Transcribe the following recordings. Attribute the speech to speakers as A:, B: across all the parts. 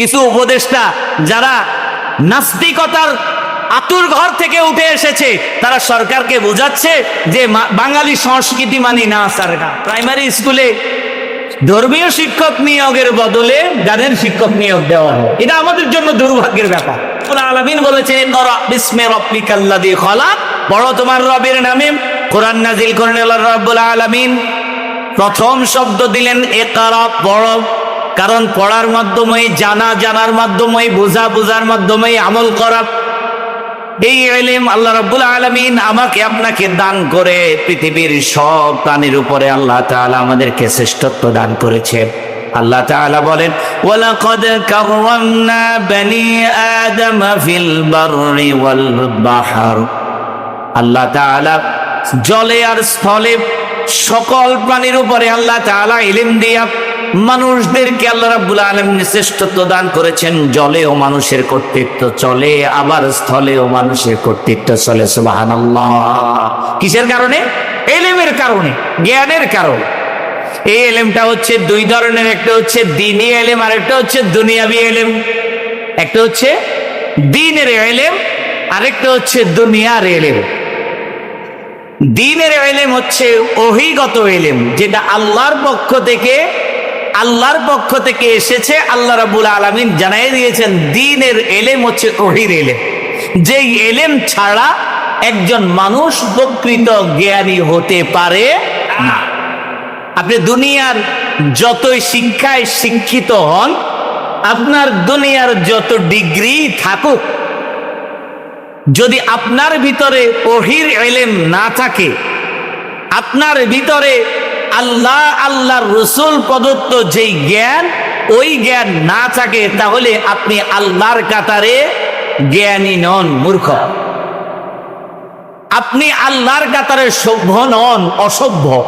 A: কিছু উপদেষ্টা যারা নাস্তিকতার আতুর ঘর থেকে উঠে এসেছে, তারা সরকারকে বোঝাচ্ছে যে বাঙালি সংস্কৃতি মানি না স্যার প্রাইমারি স্কুলে ধর্মীয় শিক্ষক নিয়োগের বদলে গানের শিক্ষক নিয়োগ দেওয়া হয়। এটা আমাদের জন্য দুর্ভাগ্যের ব্যাপার। আলামিন বলেছেন পড়ো তোমার রবের নামে। কোরআন নাজিল করেন রাব্বুল আলামিন। প্রথম শব্দ দিলেন একরা পড়ো। কারণ পড়ার মাধ্যমে জানা, জানার মাধ্যমে বোঝা, বোঝার মাধ্যমে আমল করা। এই এলিম আল্লাহ রাব্বুল আলামিন আমাকে আপনাকে দান করে পৃথিবীর সব প্রাণীর উপরে আল্লাহ তাআলা আমাদেরকে শ্রেষ্ঠত্ব দান করেছে। আল্লাহ তাআলা বলেন, ওয়ালাকাদ কাররামনা বনি আদম ফিল বাররি ওয়াল বাহর। আল্লাহ জলে আর স্থলে সকল প্রাণীর উপরে আল্লাহ তাআলা ইলম দিয়া মানুষদেরকে আল্লাহ রাব্বুল আলামিন শ্রেষ্ঠত্ব দান করেছেন, জলেও মানুষের কর্তৃত্ব চলে, আবার স্থলেও মানুষের কর্তৃত্ব চলে, সুবহানাল্লাহ। কিসের কারণে? এলেমের কারণে, জ্ঞানের কারণে। এই এলেমটা হচ্ছে দুই ধরনের, একটা হচ্ছে দিনী এলেম আর একটা হচ্ছে দুনিয়াবি এলেম। একটা হচ্ছে দিনের এলেম, আরেকটা হচ্ছে দুনিয়ার এলেম। দিনের এলেম হচ্ছে অহিগত এলেম, যেটা আল্লাহর পক্ষ থেকে আল্লাহর পক্ষ থেকে এসেছে, আল্লাহ রাবুল আলমিন জানাই দিয়েছেন, দিনের এলেম হচ্ছে ওহির এলেম। যেই এলেম ছাড়া একজন মানুষ প্রকৃত জ্ঞানী হতে পারে না। আপনি দুনিয়ার যতই শিক্ষায় শিক্ষিত হন, আপনার দুনিয়ার যত ডিগ্রি থাকুক, যদি আপনার ভিতরে ওহির এলেম না থাকে, আপনার ভিতরে আল্লাহ, আল্লাহর রসুল প্রদত্ত যেই জ্ঞান, ওই জ্ঞান না থাকে, তাহলে আপনি আল্লাহর কাতারে জ্ঞানী নন, মূর্খ। আপনি আল্লাহর কাতারে সভ্য নন, অসভ্য।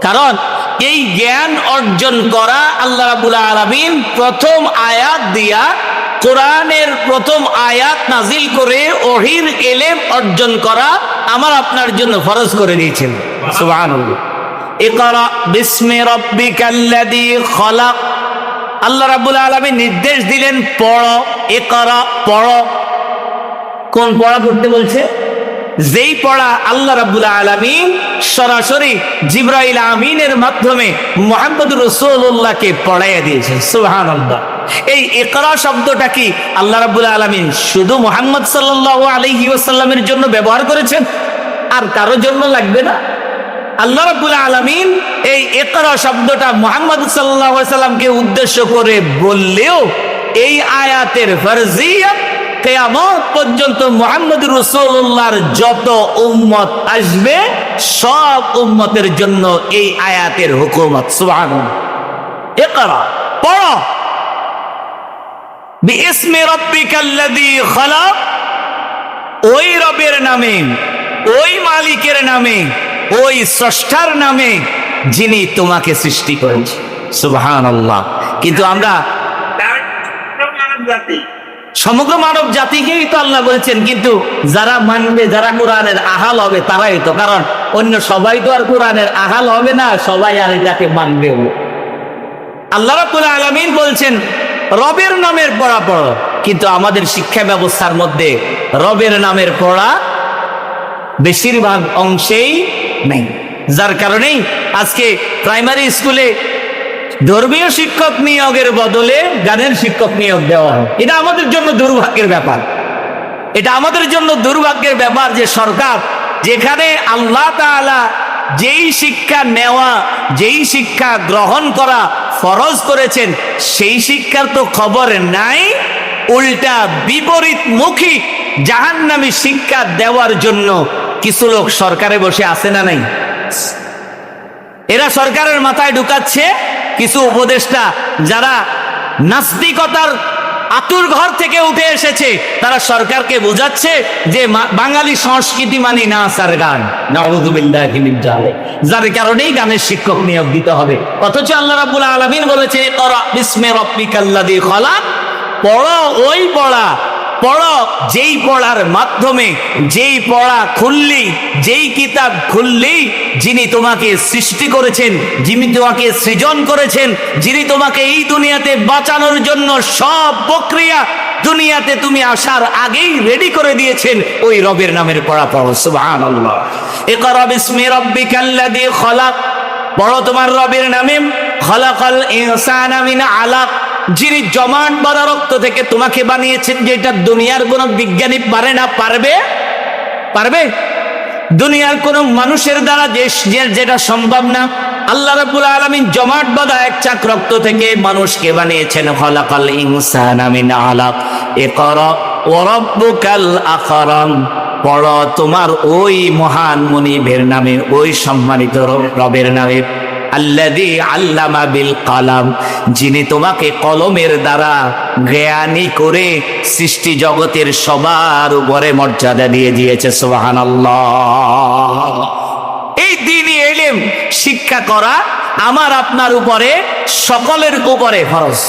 A: কারণ এই জ্ঞান অর্জন করা আল্লাহ রাবুল আলমিন প্রথম আয়াত দিয়া কোরআনের প্রথম আয়াত নাজিল করে ওহির এলেম অর্জন করা আমার আপনার জন্য ফরজ করে দিয়েছেন। সুবহানাল্লাহ। আল্লাহ নির্দেশ দিলেন, পড়ো, ইকরা, পড়ো। কোন পড়া পড়তে বলছে? যেই পড়া আল্লাহ রাব্বুল আলামিন সরাসরি জিব্রাইল আমিনের মাধ্যমে মোহাম্মদ রসুল্লাহকে পড়াইয়া দিয়েছেন। সুবহানাল্লাহ। এই একরা শব্দটা কি আল্লাহ রাব্বুল আলামিন শুধু মোহাম্মদ সাল্লাল্লাহু আলাইহি ওয়াসাল্লামের জন্য ব্যবহার করেছেন? আর কারোর জন্য লাগবে না? আল্লাহ রাব্বুল আলামিন এই ইকরা শব্দটা মুহাম্মদ আলাইহি সাল্লামকে উদ্দেশ্য করে বললেও এই আয়াতের ফরজিয়ত কেয়ামত পর্যন্ত মোহাম্মদ রসুল্লাহর যত উম্মত আসবে, সব উম্মতের জন্য এই আয়াতের হুকুমত। সুবহানাল্লাহ। ইকরা, পড়ো। বিইসমি রাব্বিকাল্লাযী খালাক, ওই রবের নামে, ওই মালিকের নামে ওই স্রষ্টার নামে যিনি তোমাকে সৃষ্টি করেছে। সুবহান আল্লাহ কিন্তু আমরা সমগ্র মানব জাতিকেই তো আল্লাহ বলেছেন, কিন্তু যারা মানবে, যারা কোরআনের আহাল হবে তারাই তো। কারণ অন্য সবাই তো আর কোরআনের আহাল হবে না, সবাই আর এটাকে মানবেও। আল্লাহ রাব্বুল আলামিন বলছেন, রবের নামের পড়া পড়ো। কিন্তু আমাদের শিক্ষা ব্যবস্থার মধ্যে রবের নামের পড়া বেশিরভাগ অংশেই নেই। যার কারণেই আজকে প্রাইমারি স্কুলে ধর্মীয় শিক্ষক নিয়োগের বদলে গানের শিক্ষক নিয়োগ দেওয়া হয়। এটা আমাদের জন্য দুর্ভাগ্যের ব্যাপার। এটা আমাদের জন্য দুর্ভাগ্যের ব্যাপার যে সরকার যেখানে আল্লাহ তাআলা যেই শিক্ষা নেওয়া, যেই শিক্ষা গ্রহণ করা ফরজ করেছেন, সেই শিক্ষার তো খবর নাই। উল্টা বিপরীতমুখী জাহান্নামী শিক্ষা দেওয়ার জন্য কিছু লোক সরকারে বসে আছে না নাই? এরা সরকারের মাথায় ঢুকাচ্ছে কিছু উপদেষ্টা যারা নাস্তিকতার আতুর ঘর থেকে উঠে এসেছে, তারা সরকারকে বোঝাচ্ছে যে বাঙালি সংস্কৃতি মানে না স্যার গান। যার কারণেই গানের শিক্ষক নিয়োগ দিতে হবে। অথচ আল্লাহ রাব্বুল আলামিন বলেছে পড়ো ওই পড়া পড়ো যেই পড়ার মাধ্যমে, যেই পড়া খুললি, যেই কিতাব খুললি, যিনি তোমাকে সৃষ্টি করেছেন, যিনি তোমাকে সৃজন করেছেন, যিনি তোমাকে এই দুনিয়াতে বাঁচানোর জন্য সব প্রক্রিয়া দুনিয়াতে তুমি আসার আগেই রেডি করে দিয়েছেন, ওই রবের নামের পড়া পড়ো, সুবহানাল্লাহ। ইকরা বিসমি রাব্বিকাল্লাযী খলাক। পড়ো তোমার রবের নামে, খলাকাল ইনসানা মিন আলাক। যিনি জমাট বাঁধা রক্ত থেকে তোমাকে বানিয়েছেন, যেটা দুনিয়ার কোনো বিজ্ঞানী পারে না, পারবে? পারবে? দুনিয়ার কোন মানুষের দ্বারা যে যে- যেটা সম্ভব না। আল্লাহ রাব্বুল আলামিন জমাট বাঁধা এক চাক রক্ত থেকে মানুষকে বানিয়েছেন, খলাকাল ইনসানা মিন আলাক। ইকরা ওয়া রাব্বুকাল আকরাম পড়ো তোমার ওই মহান মনিবের নামে, ওই সম্মানিত রবের নামে। আল্লাদি আল্লামা বিল কালাম, যিনি তোমাকে কলমের দ্বারা জ্ঞানী করে সৃষ্টি জগতের সবার উপরে মর্যাদা দিয়ে দিয়েছে সোহান এই দিনই এলেম, শিক্ষা করা আমার আপনার উপরে, সকলের উপরে ফরজ।